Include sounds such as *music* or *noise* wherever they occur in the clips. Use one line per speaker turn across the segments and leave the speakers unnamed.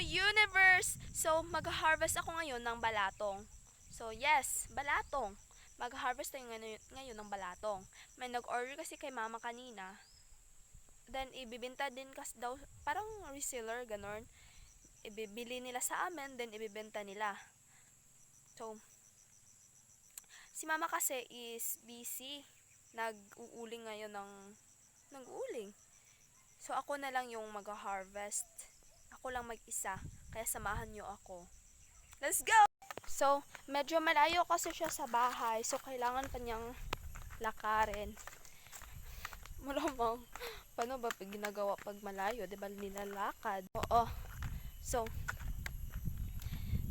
Universe! So, mag-harvest ako ngayon ng balatong. So, yes, balatong. Mag-harvest tayo ngayon, ngayon ng balatong. May nag-order kasi kay mama kanina. Then, ibibenta din kasi daw, parang reseller, ganon. Ibibili nila sa amin, then ibibenta nila. So, si mama kasi is busy. Nag-uuling ngayon ng, nag-uuling. So, ako na lang yung mag-harvest. Ako lang mag-isa. Kaya samahan nyo ako. Let's go! So, medyo malayo kasi siya sa bahay. So, kailangan pa niyang lakarin. *laughs* Malamang, paano ba pag ginagawa pag malayo? Di ba nilalakad? Oo. So,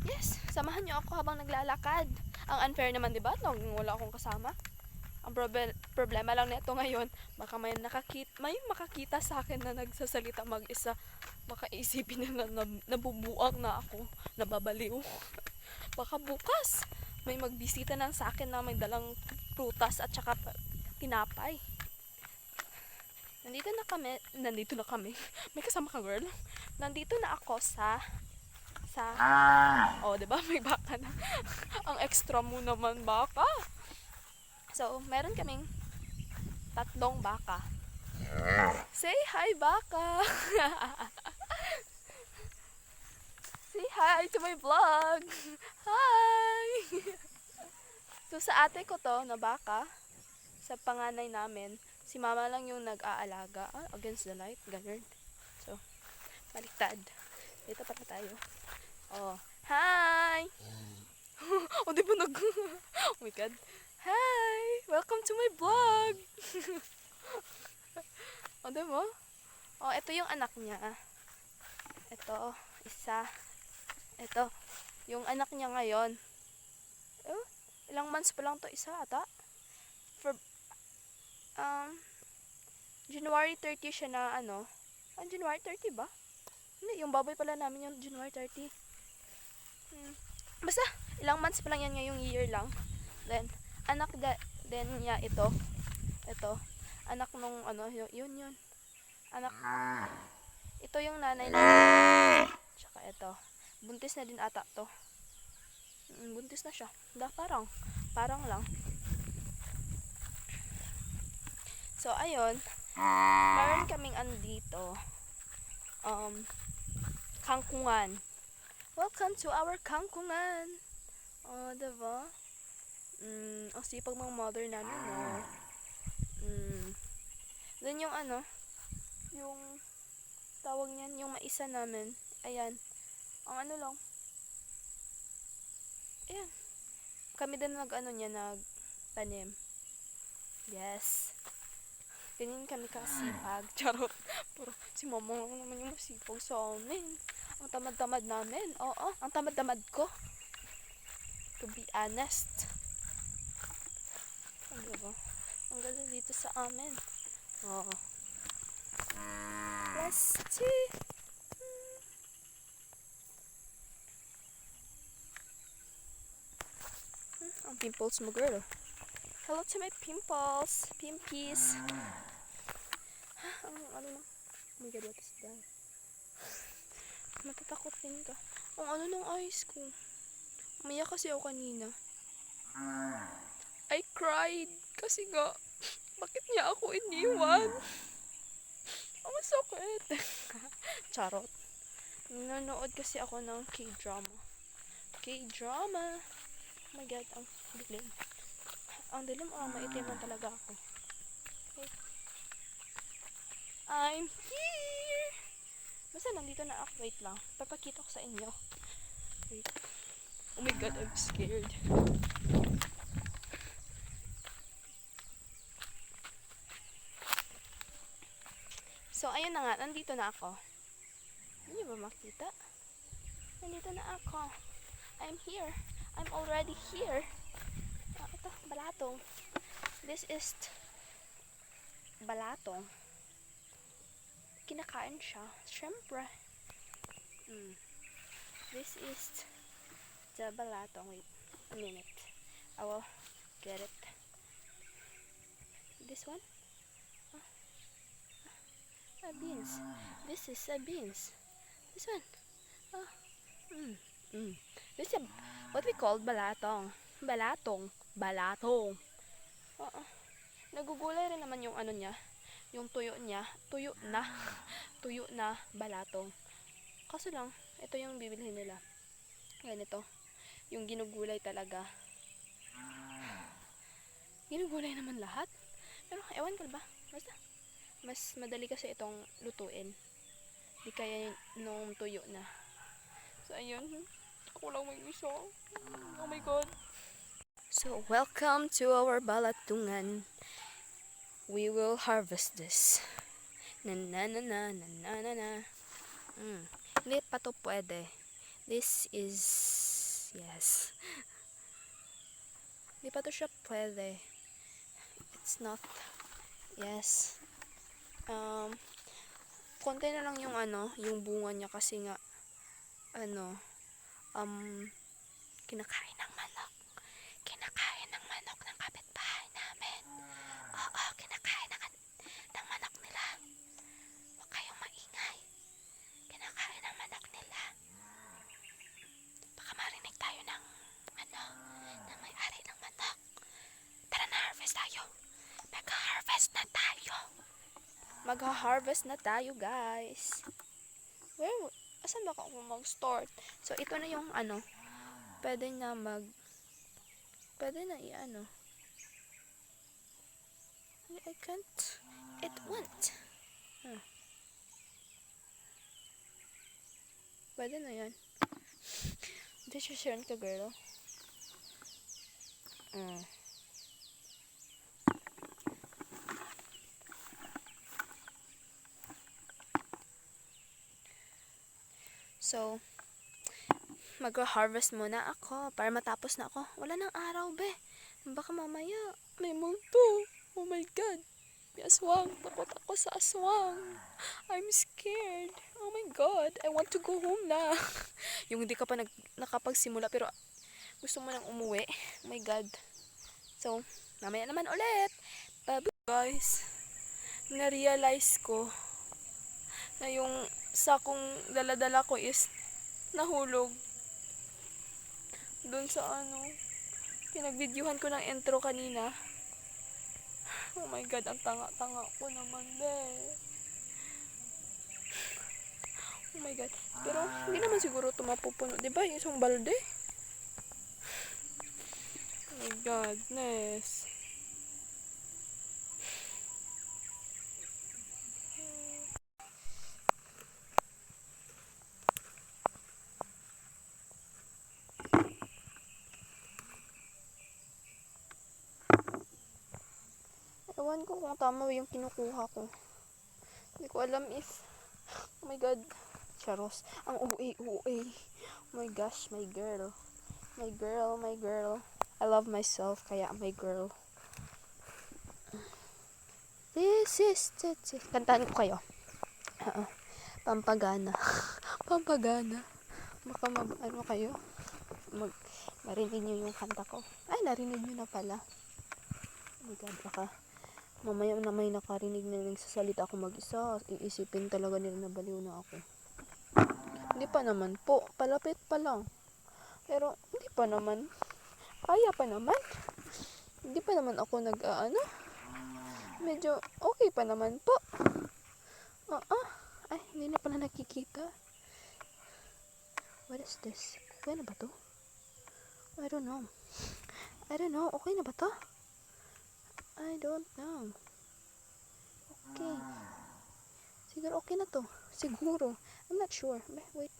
yes, samahan niyo ako habang naglalakad. Ang unfair naman, di ba? Nung wala akong kasama. Ang probe- problema lang nito ngayon, baka may nakakita, may makakita sa akin na nagsasalita mag-isa. Baka isipin nila na nabubuang na ako, nababaliw. *laughs* baka bukas, may magbisita na sa akin na may dalang prutas at saka pa- tinapay. Nandito na kami, nandito na kami. *laughs* May kasama ka, girl. Nandito na ako sa sa Oh, 'di ba? *laughs* May baka na. Ang extra mo naman baka. So, meron kaming tatlong baka. Say hi, baka. Say hi to my vlog. Hi. so, sa ate ko to na baka, sa panganay namin, si mama lang yung nag-aalaga. Ah, against the light, ganun. So, baliktad. Dito pala tayo. Oh, hi! *laughs* oh, di ba nag... *laughs* oh my God. Hi! Welcome to my vlog! *laughs* oh, di ba? Oh, ito yung anak niya. Ito, isa. Ito, yung anak niya ngayon. Oh, ilang months pa lang to isa ata. For, um, January 30 siya na ano. Ah, January 30 ba? Hindi, yung baboy pala namin yung January 30. Hmm. Basta, ilang months pa lang yan ngayong year lang. Then, anak da, then niya ito. Ito. Anak nung ano, yun, yun yun. Anak. Ito yung nanay na. Tsaka ito. Buntis na din ata to. Mm, Buntis na siya. Da, parang. Parang lang. So, ayun. Meron kaming andito. Um, kangkungan. Welcome to our kangkungan. Oh, diba? Mm, ang sipag mga mother namin, no? Mm. Then yung ano, yung tawag niyan, yung maisa namin. Ayan. Ang ano lang. Ayan. Kami din nag ano niya, nag tanim. Yes. Ganyan kami kasipag. Charot. Puro si mama naman yung masipag sa amin. Ang tamad-tamad namin. Oo, ang tamad-tamad ko. To be honest. Ang diba? Ang ganda dito sa amin. Oo. Let's see. Hmm, ang pimples mo, girl. Hello to my pimples. Pimpies. Ang ano na. Oh my god, what is that? Matatakot din ka. Ang ano ng eyes ko. Umiyak kasi ako kanina. I cried. Kasi nga, bakit niya ako iniwan? Ang sakit. *laughs* Charot. Nanonood kasi ako ng K-drama. K-drama. My god, ang dilim. Ang dilim, oh, maitim lang talaga ako. Okay. I'm here! Basta nandito na ako. Wait lang. Papakita ko sa inyo. Wait. Oh my god, I'm scared. So, ayun na nga. Nandito na ako. Hindi ba makita? Nandito na ako. I'm here. I'm already here. Ah, ito, balatong. This is balatong. Kinakain siya. Siyempre. Mm. This is the balatong. Wait, a minute. I will get it. This one? Ah. Ah, beans. This is a beans. This one. Ah, mm, mm. This is what we call balatong. Balatong. Balatong. Oo. Nagugulay rin naman yung ano niya. Yung tuyo niya. Tuyo na. *laughs* tuyo na balatong. Kaso lang, ito yung bibilhin nila. Ganito. Yung ginugulay talaga. Ginugulay naman lahat. Pero ewan ko ba? Basta. Mas madali kasi itong lutuin. Di kaya nung tuyo na. So, ayun. Ako lang may isa. Oh my God. So, welcome to our balatungan. We will harvest this. Na na na na na na na na. Mm. Hindi pa to pwede. This is... Yes. Hindi pa to siya pwede. It's not... Yes. Um, konti na lang yung ano, yung bunga niya kasi nga, ano, um, kinakain ng manok. Kinakain ng manok ng kapitbahay namin. Oo, kinakain ng, ng manok nila. Huwag kayong maingay. Kinakain ng manok nila. Baka marinig tayo ng, ano, ng may-ari ng manok. Tara na, harvest tayo. Mag-harvest na tayo. Mag-harvest na tayo, guys. Where, asan ba ako mag-start? So, ito na yung ano, pwede na mag, pwede na i-ano. I can't, it went. Huh. Pwede na yan. Hindi siya ka, girl. Mm. So, mag-harvest muna ako para matapos na ako. Wala nang araw, be. Baka mamaya may multo. Oh my God. May aswang. Takot ako sa aswang. I'm scared. Oh my God. I want to go home na. *laughs* Yung hindi ka pa nag, nakapagsimula pero gusto mo nang umuwi. Oh my God. So, mamaya naman ulit. Bye guys. Na-realize ko na yung sakong daladala ko is nahulog. Dun sa ano pinagvideohan ko ng intro kanina. Oh my god ang tanga-tanga ko naman be. Oh my god. Pero hindi naman siguro ito mapupuno di ba yung isang balde? Oh my godness Ewan ko kung tama yung kinukuha ko. Hindi ko alam if... Oh my God. Charos. Ang uwi, uwi. Oh my gosh, my girl. My girl, my girl. I love myself, kaya my girl. This is... This is. Kantahan ko kayo. Oo. Pampagana. *laughs* Pampagana. Baka mag... Ano kayo? Mag... Marinig niyo yung kanta ko. Ay, narinig niyo na pala. Oh my God, baka mamaya na may nakarinig na nagsasalita ako mag-isa, iisipin talaga nila na baliw na ako. Hindi pa naman po, palapit pa lang. Pero, hindi pa naman. Kaya pa naman. Hindi pa naman ako nag, ah, medyo okay pa naman po. Oo. Ay, hindi na pala nakikita. What is this? Okay na ba to? I don't know. I don't know. Okay na ba to? I don't know. Okay. Siguro okay na to. *laughs* Siguro. I'm not sure. Wait.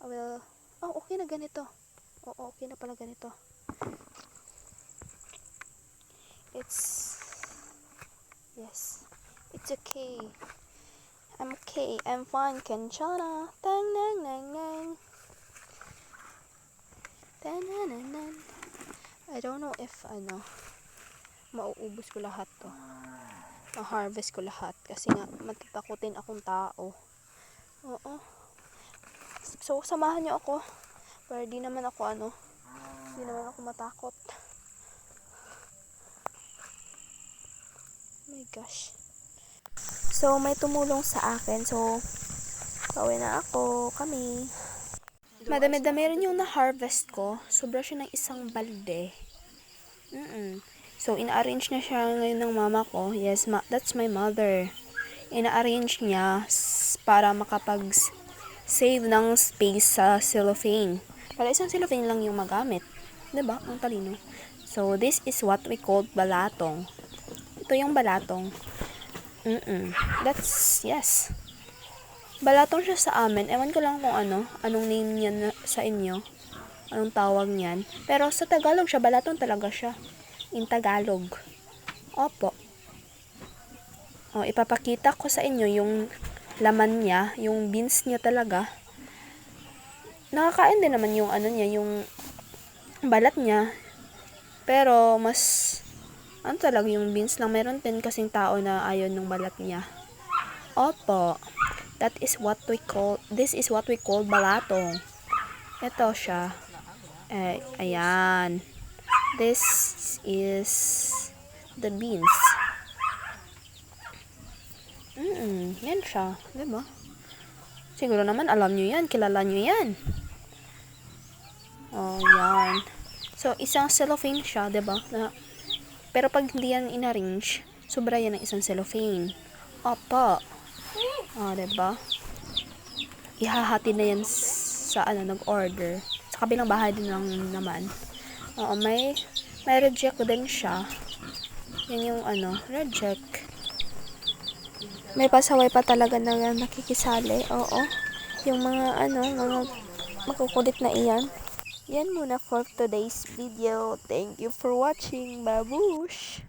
I will... Oh, okay na ganito. Oo, okay na pala ganito. It's... Yes. It's okay. I'm okay. I'm fine. Kanchana. Tang nang nang nang. Tang nang nang nang. I don't know if ano mauubos ko lahat to. Ma-harvest ko lahat. Kasi nga, matatakutin akong tao. Oo. So, samahan niyo ako. Para di naman ako ano, di naman ako matakot. Oh my gosh. So, may tumulong sa akin. So, pauwi na ako. Kami. Madami-dami rin yung na-harvest ko. Sobra siya ng isang balde. Mm-mm. So, ina-arrange na siya ngayon ng mama ko. Yes, ma that's my mother. Ina-arrange niya para makapag-save ng space sa cellophane. Para isang cellophane lang yung magamit. ba? Ang talino. So, this is what we call balatong. Ito yung balatong. Mm-mm. That's, yes. Balatong siya sa amin. Ewan ko lang kung ano, anong name niya sa inyo. Anong tawag niyan. Pero sa Tagalog siya, balatong talaga siya. In Tagalog. Opo. O, ipapakita ko sa inyo yung laman niya, yung beans niya talaga. Nakakain din naman yung ano niya, yung balat niya. Pero mas ano talaga yung beans lang. Meron din kasing tao na ayaw ng balat niya. Opo. That is what we call, this is what we call balatong. Ito siya. Eh, ayan. This is the beans. Mm, yan siya. Diba? Siguro naman alam nyo yan. Kilala nyo yan. Oh, yan. So, isang cellophane siya, 'di ba? Na, pero pag hindi yan inarrange, sobra yan ng isang cellophane. Opo. Oh, 'di ba? Ihahati na yan sa ano nag-order. Sa kabilang bahay din lang naman. Oo, may may reject din siya. Yan yung ano, reject. May pasaway pa talaga na nakikisali. Oo. Yung mga ano, mga makukulit na iyan. Yan muna for today's video. Thank you for watching. Babush!